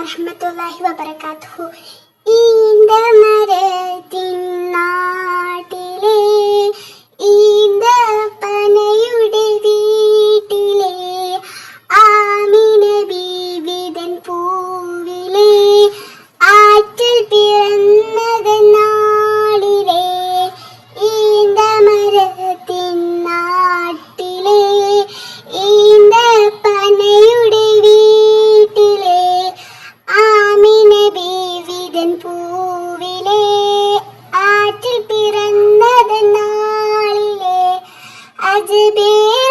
വറഹമത്തല്ലാഹി വബർക്കാത്തു ഈന്ത മരത്തിൻ നാട്ടിലെ ഈന്ത പനയുടെ വീട്ടിലെ ആമിന ബീവിതൻ പൂവിലേ. সাজবে